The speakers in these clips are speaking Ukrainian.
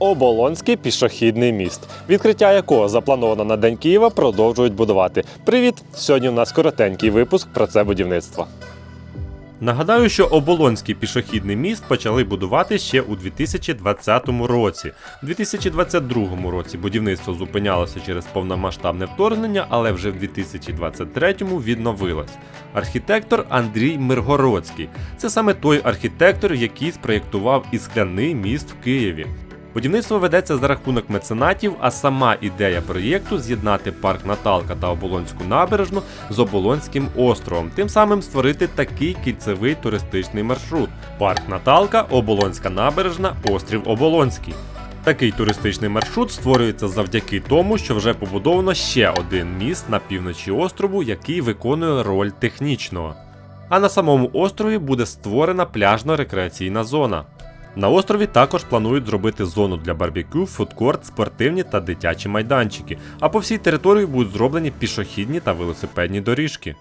Оболонський пішохідний міст, відкриття якого заплановано на День Києва, продовжують будувати. Привіт! Сьогодні у нас коротенький випуск про це будівництво. Нагадаю, що Оболонський пішохідний міст почали будувати ще у 2020 році. У 2022 році будівництво зупинялося через повномасштабне вторгнення, але вже в 2023-му відновилось. Архітектор Андрій Миргородський. Це саме той архітектор, який спроєктував і скляний міст в Києві. Будівництво ведеться за рахунок меценатів, а сама ідея проєкту з'єднати парк Наталка та Оболонську набережну з Оболонським островом, тим самим створити такий кільцевий туристичний маршрут: парк Наталка, Оболонська набережна, острів Оболонський. Такий туристичний маршрут створюється завдяки тому, що вже побудовано ще один міст на півночі острову, який виконує роль технічного. А на самому острові буде створена пляжно-рекреаційна зона. На острові також планують зробити зону для барбекю, фудкорт, спортивні та дитячі майданчики. А по всій території будуть зроблені пішохідні та велосипедні доріжки.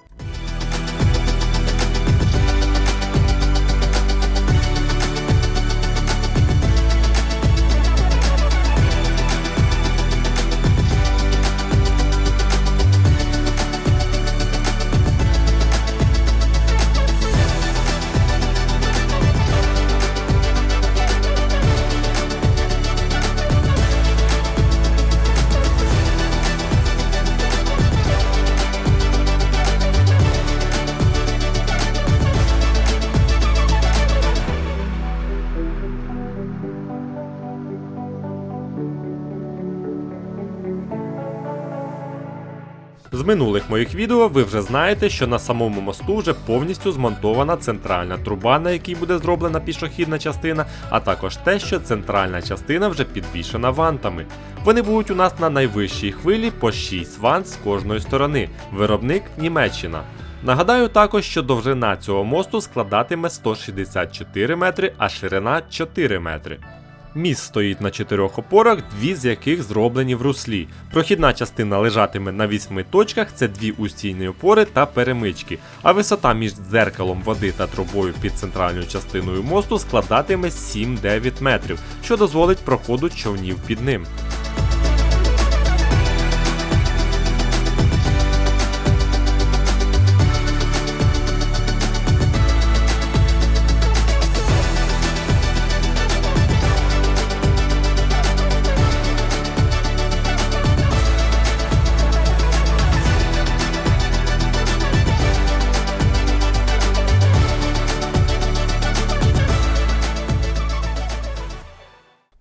З минулих моїх відео ви вже знаєте, що на самому мосту вже повністю змонтована центральна труба, на якій буде зроблена пішохідна частина, а також те, що центральна частина вже підвішена вантами. Вони будуть у нас на найвищій хвилі по 6 вант з кожної сторони. Виробник Німеччина. Нагадаю також, що довжина цього мосту складатиме 164 метри, а ширина 4 метри. Міст стоїть на чотирьох опорах, дві з яких зроблені в руслі. Прохідна частина лежатиме на вісьми точках, це дві устійні опори та перемички. А висота між дзеркалом води та трубою під центральною частиною мосту складатиме 7-9 метрів, що дозволить проходу човнів під ним.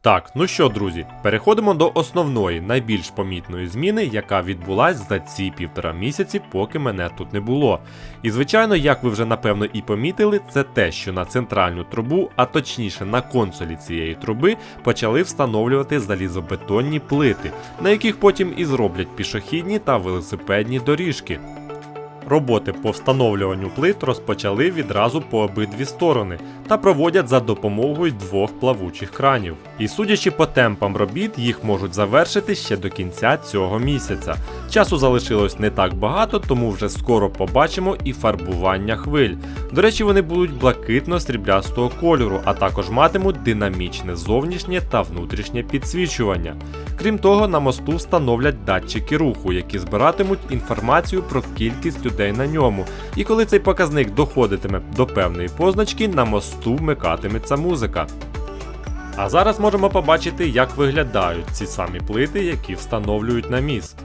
Так, ну що, друзі, переходимо до основної, найбільш помітної зміни, яка відбулась за ці півтора місяці, поки мене тут не було. І звичайно, як ви вже напевно і помітили, це те, що на центральну трубу, а точніше на консолі цієї труби, почали встановлювати залізобетонні плити, на яких потім і зроблять пішохідні та велосипедні доріжки. Роботи по встановлюванню плит розпочали відразу по обидві сторони та проводять за допомогою двох плавучих кранів. І судячи по темпам робіт, їх можуть завершити ще до кінця цього місяця. Часу залишилось не так багато, тому вже скоро побачимо і фарбування хвиль. До речі, вони будуть блакитно-сріблястого кольору, а також матимуть динамічне зовнішнє та внутрішнє підсвічування. Крім того, на мосту встановлять датчики руху, які збиратимуть інформацію про кількість людей на ньому. І коли цей показник доходитиме до певної позначки, на мосту вмикатиметься музика. А зараз можемо побачити, як виглядають ці самі плити, які встановлюють на міст.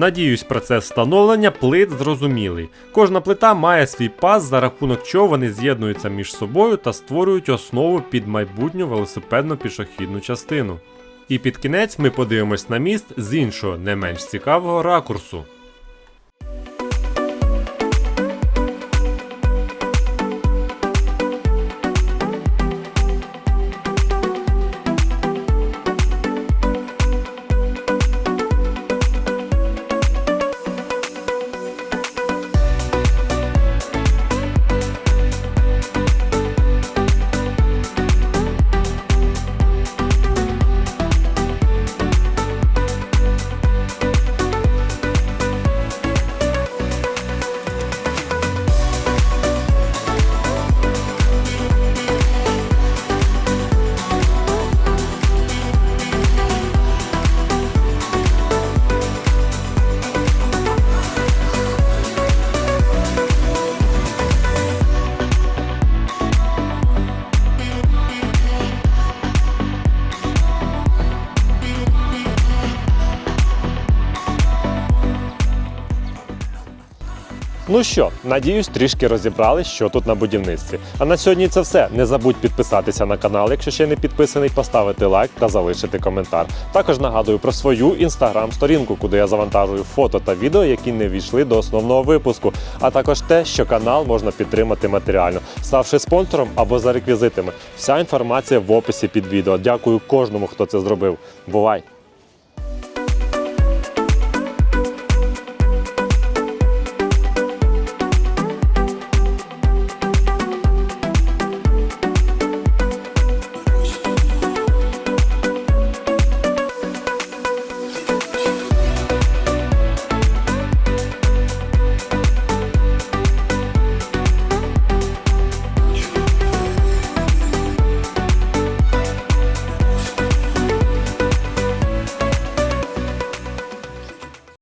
Надіюсь, процес встановлення плит зрозумілий. Кожна плита має свій паз, за рахунок чого вони з'єднуються між собою та створюють основу під майбутню велосипедно пішохідну частину. І під кінець ми подивимось на міст з іншого, не менш цікавого ракурсу. Ну що, надіюсь, трішки розібрали, що тут на будівництві. А на сьогодні це все. Не забудь підписатися на канал, якщо ще не підписаний, поставити лайк та залишити коментар. Також нагадую про свою інстаграм-сторінку, куди я завантажую фото та відео, які не війшли до основного випуску, а також те, що канал можна підтримати матеріально, ставши спонсором або за реквізитами. Вся інформація в описі під відео. Дякую кожному, хто це зробив. Бувай!